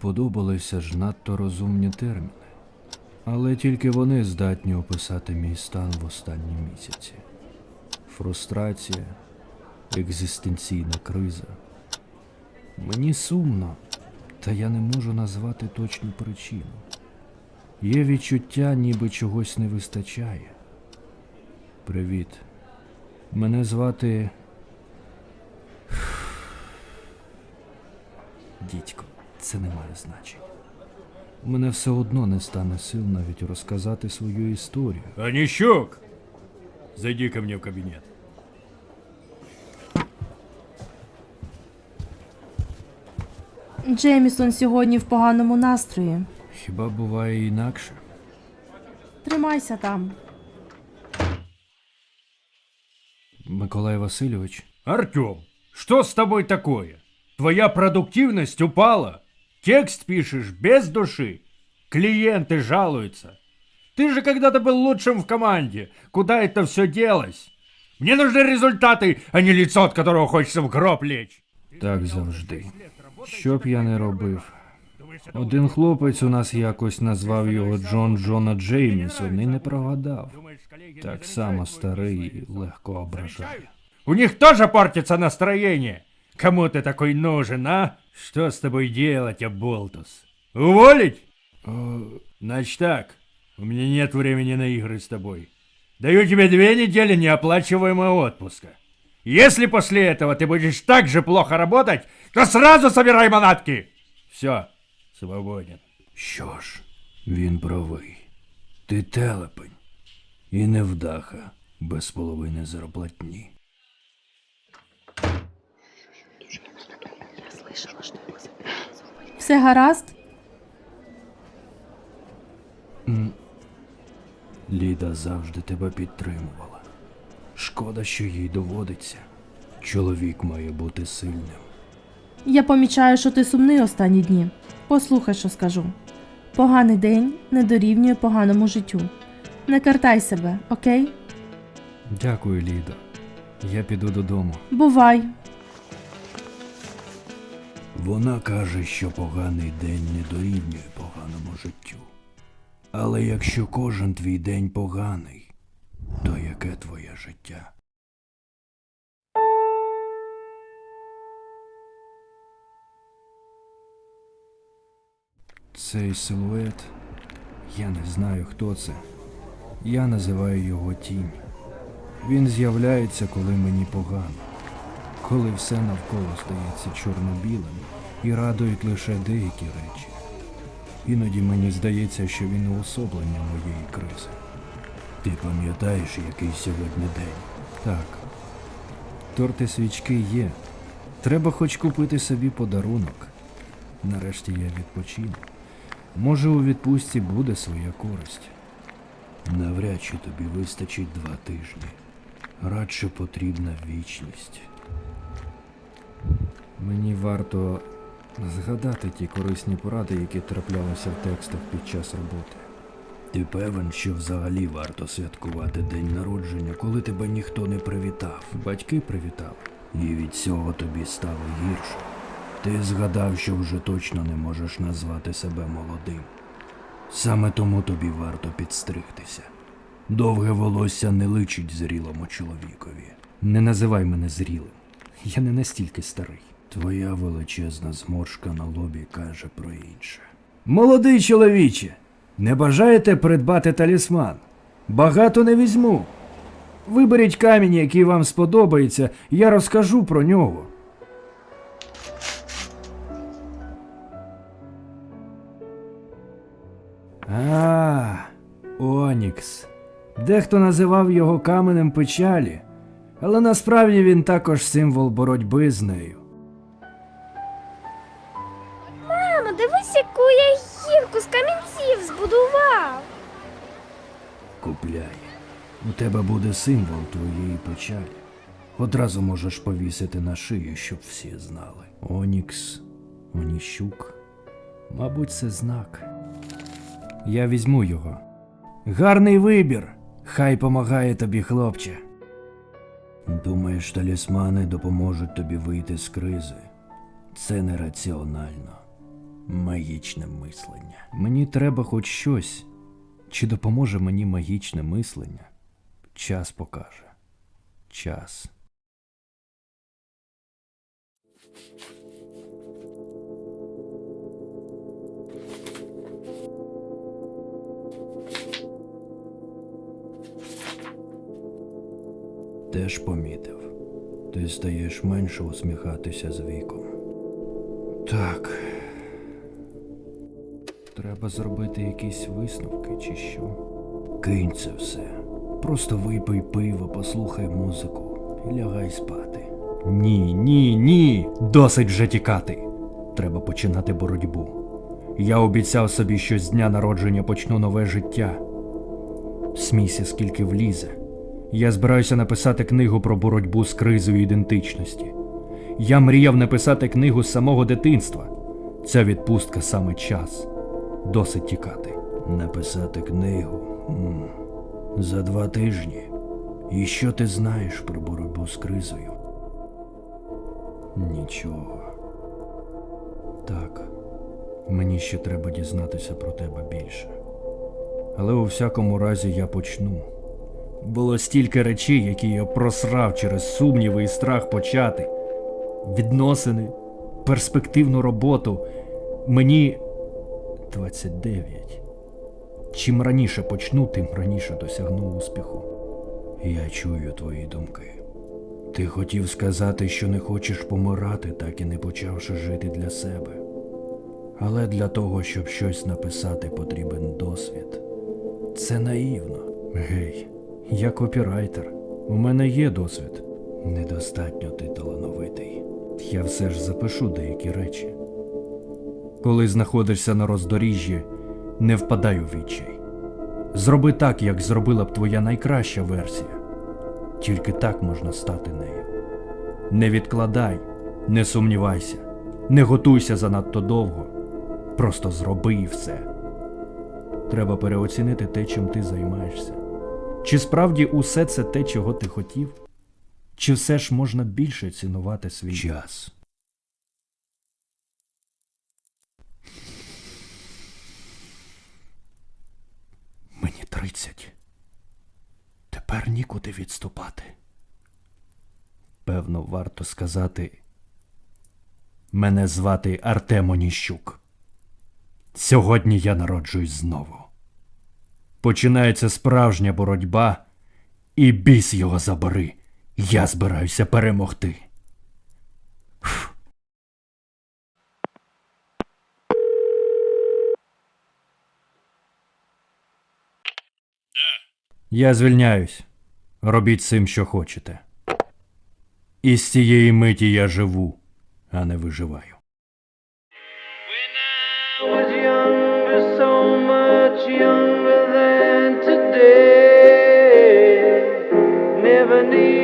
Подобалися ж надто розумні терміни, але тільки вони здатні описати мій стан в останні місяці. Фрустрація, екзистенційна криза. Мені сумно, та я не можу назвати точну причину. Є відчуття, ніби чогось не вистачає. Привіт. Мене звати. Дідько, це не має значення. У мене все одно не стане сил навіть розказати свою історію. Онищук! Зайди ко мне в кабинет. Джеймісон сьогодні в поганому настрої. Хіба буває інакше? Тримайся там. Миколай Васильович, Артем, что с тобой такое? Твоя продуктивность упала. Текст пишешь без души. Клиенты жалуются. Ты же когда-то был лучшим в команде. Куда это все делось? Мне нужны результаты, а не лицо, от которого хочется в гроб лечь. так завжди. Що б я не робив? Один хлопець у нас якось назвав його Джон Джона Джеймісон і не прогадав. Так само старий і легко ображає. У них тоже портится настроение. Кому ты такой нужен, а? Что с тобой делать, Аболтус? Уволить? О, Значит так, у меня нет времени на игры с тобой. Даю тебе две недели неоплачиваемого отпуска. Если после этого ты будешь так же плохо работать, то сразу собирай манатки. Все, свободен. Що ж, він правий. Ти телепень. І невдаха без половини зарплатні. Все гаразд? Ліда завжди тебе підтримувала. Шкода, що їй доводиться. Чоловік має бути сильним. Я помічаю, що ти сумний останні дні. Послухай, що скажу. Поганий день не дорівнює поганому життю. Не картай себе, окей? Дякую, Ліда. Я піду додому. Бувай. Вона каже, що поганий день не дорівнює поганому життю. Але якщо кожен твій день поганий, то яке твоє життя? Цей силует, я не знаю, хто це. Я називаю його тінь. Він з'являється, коли мені погано коли все навколо стається чорно-білим і радують лише деякі речі. Іноді мені здається, що він уособлення моєї кризи. Ти пам'ятаєш, який сьогодні день? Так. Торти свічки є. Треба хоч купити собі подарунок. Нарешті я відпочину. Може, у відпустці буде своя користь. Навряд чи тобі вистачить два тижні. Радше потрібна вічність. Мені варто згадати ті корисні поради, які траплялися в текстах під час роботи. Ти певен, що взагалі варто святкувати день народження, коли тебе ніхто не привітав. Батьки привітали. І від цього тобі стало гірше. Ти згадав, що вже точно не можеш назвати себе молодим. Саме тому тобі варто підстригтися. Довге волосся не личить зрілому чоловікові. Не називай мене зрілим. Я не настільки старий. Твоя величезна зморшка на лобі каже про інше. Молодий чоловіче, не бажаєте придбати талісман? Багато не візьму. Виберіть камінь, який вам сподобається, я розкажу про нього. А, Онікс. Дехто називав його каменем печалі, але насправді він також символ боротьби з нею. Мамо, дивись, яку я гірку з камінців збудував. Купляй. У тебе буде символ твоєї печалі. Одразу можеш повісити на шию, щоб всі знали. Онікс, Оніщук. Мабуть, це знак. Я візьму його. Гарний вибір. Хай помагає тобі, хлопче. Думаєш, талісмани допоможуть тобі вийти з кризи? Це нераціонально. Магічне мислення. Мені треба хоч щось. Чи допоможе мені магічне мислення? Час покаже. Час. Теж помітив. Ти стаєш менше усміхатися з віком. Так. Треба зробити якісь висновки чи що. Кинь це все. Просто випий пиво, послухай музику і лягай спати. Ні, ні, ні. Досить вже тікати. Треба починати боротьбу. Я обіцяв собі, що з дня народження почну нове життя. Смійся, скільки влізе. Я збираюся написати книгу про боротьбу з кризою ідентичності. Я мріяв написати книгу з самого дитинства. Ця відпустка саме час. Досить тікати. Написати книгу М. за два тижні. І що ти знаєш про боротьбу з кризою? Нічого. Так, мені ще треба дізнатися про тебе більше. Але у всякому разі я почну. Було стільки речей, які я просрав через сумніви і страх почати. Відносини, перспективну роботу. Мені 29. Чим раніше почну, тим раніше досягну успіху. Я чую твої думки. Ти хотів сказати, що не хочеш помирати, так і не почавши жити для себе. Але для того, щоб щось написати, потрібен досвід. Це наївно. Гей, я копірайтер. У мене є досвід. Недостатньо ти талановитий. Я все ж запишу деякі речі. Коли знаходишся на роздоріжжі, не впадай у відчай. Зроби так, як зробила б твоя найкраща версія. Тільки так можна стати нею. Не відкладай, не сумнівайся, не готуйся занадто довго. Просто зроби все. Треба переоцінити те, чим ти займаєшся. Чи справді усе це те, чого ти хотів? Чи все ж можна більше цінувати свій час? Мені тридцять. Тепер нікуди відступати. Певно, варто сказати. Мене звати Артем Оніщук. Сьогодні я народжуюсь знову. Починається справжня боротьба, і біс його забери. Я збираюся перемогти. Я звільняюсь. Робіть цим, що хочете. І з цієї миті я живу, а не виживаю. I was younger, so much younger harmony.